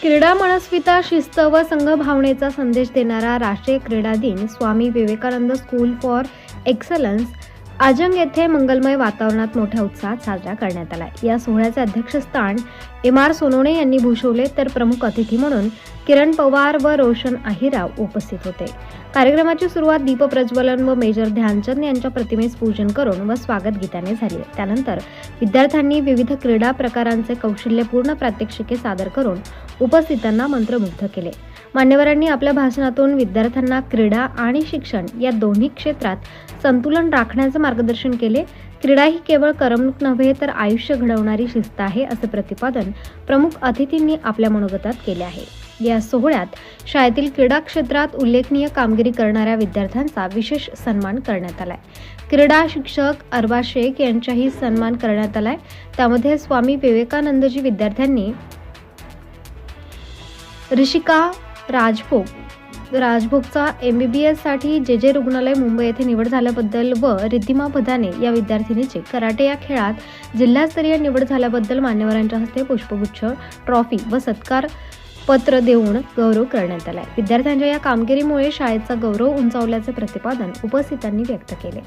क्रीडा मनस्विता शिस्त व संघभावनेचा संदेश देणारा राष्ट्रीय क्रीडा दिन Swami Vivekananda school for excellence Ajang येथे मंगलमय वातावरणात मोठ्या उत्साहात साजरा करण्यात आला या सोहळ्याचे अध्यक्षस्थान एम आर सोनवणे यांनी भूषवले तर प्रमुख अतिथी म्हणून किरण पवार व रोशन आहिराव उपस्थित होते. कार्यक्रमाची सुरुवात दीपप्रज्वलन व मेजर ध्यानचंद यांच्या प्रतिमेस पूजन करून व स्वागत गीताने झाली. त्यानंतर विद्यार्थ्यांनी विविध क्रीडा प्रकारांचे कौशल्यपूर्ण प्रात्यक्षिके सादर करून उपस्थितांना मंत्रमुग्ध केले. मान्यवरांनी आपल्या भाषणातून विद्यार्थ्यांना क्रीडा आणि शिक्षण या दोन्ही क्षेत्रात संतुलन राखण्याचे मार्गदर्शन केले. क्रीडा ही केवळ करमणूक नव्हे तर आयुष्य घडवणारी शिस्त आहे असे प्रतिपादन प्रमुख अतिथींनी आपल्या मनोगतात केले आहे. या सोहळ्यात शाळेतील क्रीडा क्षेत्रात उल्लेखनीय कामगिरी करणाऱ्या विद्यार्थ्यांचा विशेष सन्मान करण्यात आलाय. क्रीडा शिक्षक अरबा शेख यांचाही सन्मान करण्यात आलाय. त्यामध्ये स्वामी विवेकानंदजी विद्यार्थ्यांनी ऋषिका राजभोग. राजभोगचा एम बी बी एससाठी जे जे रुग्णालय मुंबई येथे निवड झाल्याबद्दल व रिद्धिमा भदाने या विद्यार्थिनीचे कराटे या खेळात जिल्हास्तरीय निवड झाल्याबद्दल मान्यवरांच्या हस्ते पुष्पगुच्छ ट्रॉफी व सत्कार पत्र देऊन गौरव करण्यात आलाय. विद्यार्थ्यांच्या या कामगिरीमुळे शाळेचा गौरव उंचावल्याचे प्रतिपादन उपस्थितांनी व्यक्त केले.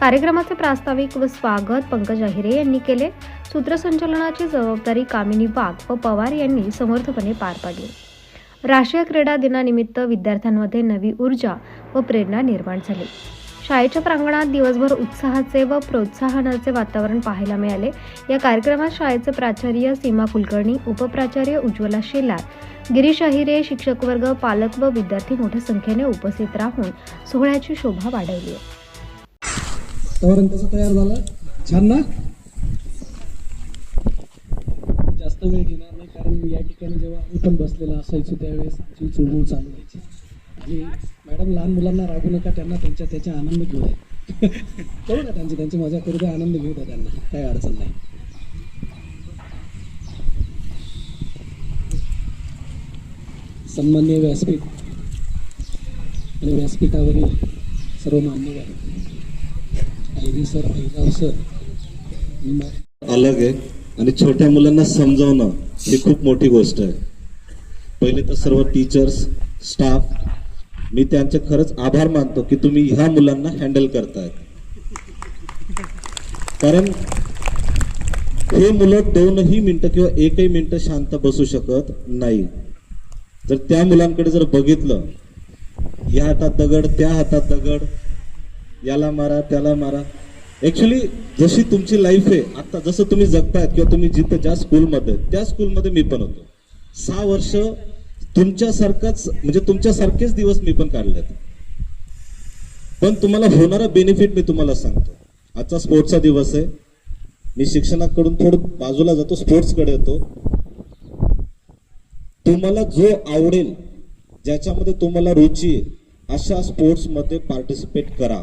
कार्यक्रमाचे प्रास्ताविक व स्वागत पंकज अहिरे यांनी केले. सूत्रसंचलनाची जबाबदारी कामिनी वाघ व पवार यांनी समर्थपणे पार पाडली. राष्ट्रीय क्रीडा दिनानिमित्त विद्यार्थ्यांमध्ये नवी ऊर्जा व प्रेरणा निर्माण झाली. शाळेच्या प्रांगणात दिवसभर उत्साहाचे व प्रोत्साहनाचे वातावरण पाहायला मिळाले. या कार्यक्रमात शाळेचे प्राचार्य सीमा कुलकर्णी उपप्राचार्य उज्ज्वला शेलार गिरीश अहिरे शिक्षक वर्ग पालक व विद्यार्थी मोठ्या संख्येने उपस्थित राहून सोहळ्याची शोभा वाढवली. तयार झालं. छान ना? जास्त वेळ घेणार कारण या ठिकाणी जेव्हा आम्ही पण बसलेला असायचो त्यावेळेस आमची चुळबुळ चालू व्हायची. आणि मॅडम लहान मुलांना रागू नका त्यांना त्यांच्या त्याच्या आनंद घेऊ द्या. करू ना त्यांची त्यांची मजा करू द्या आनंद घेऊ द्या त्यांना. काही अडचण नाही. सन्मान्य व्यासपीठ आणि व्यासपीठावरील सर्व मान्यवर. आयरी सर आईराव सर अलग आहे आणि छोट्या मुलांना समजावणं ही खूप मोठी गोष्ट आहे. पहिले तर सर्व टीचर्स स्टाफ मी त्यांचे खरंच आभार मानतो की तुम्ही ह्या मुलांना हँडल करतायत. कारण हे मुलं दोनही मिनटं किंवा एकही मिनटं शांत बसू शकत नाही. जर त्या मुलांकडे जर बघितलं या हातात दगड त्या हातात दगड याला मारा त्याला मारा ॲक्च्युली जशी तुमची लाईफ आहे आता जसं तुम्ही जगतायत किंवा तुम्ही जिथं ज्या स्कूलमध्ये त्या स्कूलमध्ये मी पण होतो. सहा वर्ष तुमच्यासारखाच म्हणजे तुमच्यासारखेच दिवस मी पण काढलेत. पण तुम्हाला होणारा बेनिफिट मी तुम्हाला सांगतो. आजचा स्पोर्ट्सचा दिवस आहे. मी शिक्षणाकडून थोडं बाजूला जातो स्पोर्ट्सकडे येतो. तुम्हाला जो आवडेल ज्याच्यामध्ये तुम्हाला रुची आहे अशा स्पोर्ट्समध्ये पार्टिसिपेट करा.